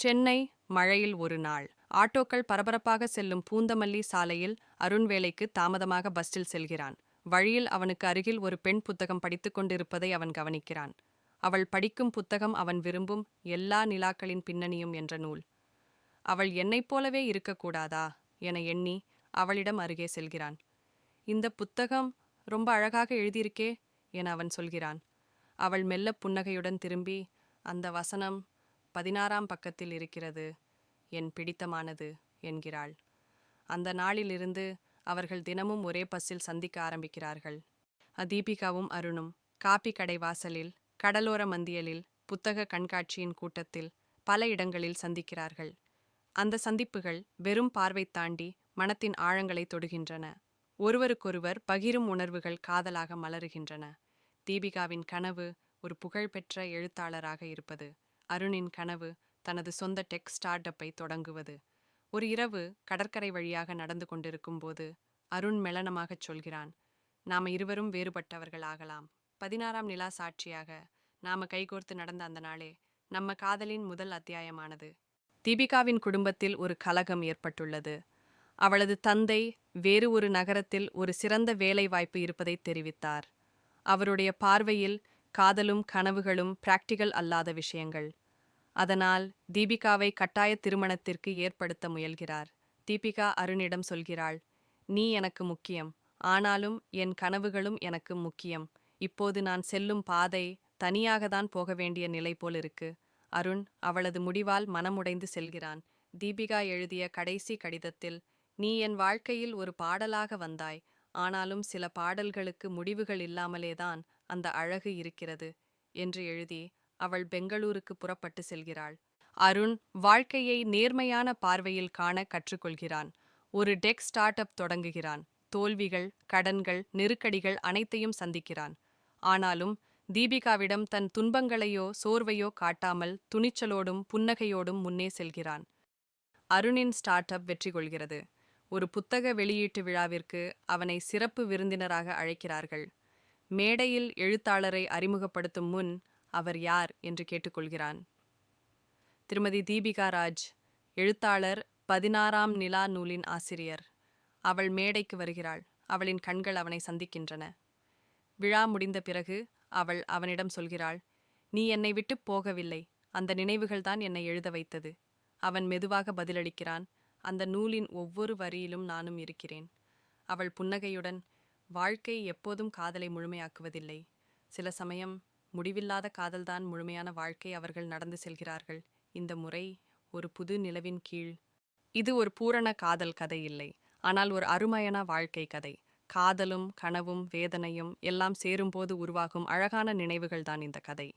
சென்னை மழையில் ஒரு நாள். ஆட்டோக்கள் பரபரப்பாக செல்லும் பூந்தமல்லி சாலையில் அருண் வேலைக்கு தாமதமாக பஸ்ஸில் செல்கிறான். வழியில் அவனுக்கு அருகில் ஒரு பெண் புத்தகம் படித்துக் கொண்டிருப்பதை அவன் கவனிக்கிறான். அவள் படிக்கும் புத்தகம் அவன் விரும்பும் எல்லா நிலாக்களின் பின்னணியும் என்ற நூல். அவள் என்னைப் போலவே இருக்கக்கூடாதா? என எண்ணி அவளிடம் அருகே செல்கிறான். இந்த புத்தகம் ரொம்ப அழகாக எழுதியிருக்கே என அவன் சொல்கிறான். அவள் மெல்ல புன்னகையுடன் திரும்பி அந்த வசனம் பதினாறாம் பக்கத்தில் இருக்கிறது. என் பிடித்தமானது என்கிறாள். அந்த நாளிலிருந்து அவர்கள் தினமும் ஒரே பஸ்ஸில் சந்திக்க ஆரம்பிக்கிறார்கள். தீபிகாவும் அருணும் காப்பி கடை வாசலில் கடலோர மந்தியலில் புத்தக கண்காட்சியின் கூட்டத்தில் பல இடங்களில் சந்திக்கிறார்கள். அந்த சந்திப்புகள் வெறும் பார்வை தாண்டி மனத்தின் ஆழங்களை தொடுகின்றன. ஒருவருக்கொருவர் பகிரும் உணர்வுகள் காதலாக மலருகின்றன. தீபிகாவின் கனவு ஒரு புகழ்பெற்ற எழுத்தாளராக இருப்பது. அருணின் கனவு தனது சொந்த டெக் ஸ்டார்ட் அப்பை தொடங்குவது. ஒரு இரவு கடற்கரை வழியாக நடந்து கொண்டிருக்கும் போது அருண் மெளனமாகச் சொல்கிறான் நாம இருவரும் வேறுபட்டவர்கள் ஆகலாம். பதினாறாம் நிலா சாட்சியாக நாம கைகோர்த்து நடந்த அந்த நாளே நம்ம காதலின் முதல் அத்தியாயமானது. தீபிகாவின் குடும்பத்தில் ஒரு கலகம் ஏற்பட்டுள்ளது. அவளது தந்தை வேறு ஒரு நகரத்தில் ஒரு சிறந்த வேலை வாய்ப்பு இருப்பதை தெரிவித்தார். அவருடைய பார்வையில் காதலும் கனவுகளும் பிராக்டிகல் அல்லாத விஷயங்கள். அதனால் தீபிகாவை கட்டாய திருமணத்திற்கு ஏற்படுத்த முயல்கிறார். தீபிகா அருணிடம் சொல்கிறாள் நீ எனக்கு முக்கியம் ஆனாலும் என் கனவுகளும் எனக்கு முக்கியம். இப்போது நான் செல்லும் பாதை தனியாக தான் போக வேண்டிய நிலை போல் இருக்கு அருண் அவளது முடிவால் மனமுடைந்து செல்கிறான். தீபிகா எழுதிய கடைசி கடிதத்தில் நீ என் வாழ்க்கையில் ஒரு பாடலாக வந்தாய் ஆனாலும் சில பாடல்களுக்கு முடிவுகள் இல்லாமலேதான் அந்த அழகு இருக்கிறது என்று எழுதி அவள் பெங்களூருக்கு புறப்பட்டு செல்கிறாள். அருண் வாழ்க்கையை நேர்மையான பார்வையில் காண கற்றுக்கொள்கிறான். ஒரு டெக் ஸ்டார்ட் அப் தொடங்குகிறான். தோல்விகள் கடன்கள் நெருக்கடிகள் அனைத்தையும் சந்திக்கிறான். ஆனாலும் தீபிகாவிடம் தன் துன்பங்களையோ சோர்வையோ காட்டாமல் துணிச்சலோடும் புன்னகையோடும் முன்னே செல்கிறான். அருணின் ஸ்டார்ட் அப் வெற்றி கொள்கிறது. ஒரு புத்தக வெளியீட்டு விழாவிற்கு அவனை சிறப்பு விருந்தினராக அழைக்கிறார்கள். மேடையில் எழுத்தாளரை அறிமுகப்படுத்தும் முன் அவர் யார் என்று கேட்டுக்கொள்கிறான். திருமதி தீபிகா ராஜ் எழுத்தாளர் பதினாறாம் நிலா நூலின் ஆசிரியர். அவள் மேடைக்கு வருகிறாள். அவளின் கண்கள் அவனை சந்திக்கின்றன. விழா முடிந்த பிறகு அவள் அவனிடம் சொல்கிறாள் நீ என்னை விட்டு போகவில்லை. அந்த நினைவுகள்தான் என்னை எழுத வைத்தது அவன் மெதுவாக பதிலளிக்கிறான் அந்த நூலின் ஒவ்வொரு வரியிலும் நானும் இருக்கிறேன் அவள் புன்னகையுடன் வாழ்க்கை எப்போதும் காதலை முழுமையாக்குவதில்லை. சில சமயம் முடிவில்லாத காதல்தான் முழுமையான வாழ்க்கை அவர்கள் நடந்து செல்கிறார்கள். இந்த முறை ஒரு புது நிலவின் கீழ். இது ஒரு பூரண காதல் கதை இல்லை. ஆனால் ஒரு அருமையான வாழ்க்கை கதை. காதலும் கனவும் வேதனையும் எல்லாம் சேரும்போது உருவாகும் அழகான நினைவுகள்தான் இந்த கதை.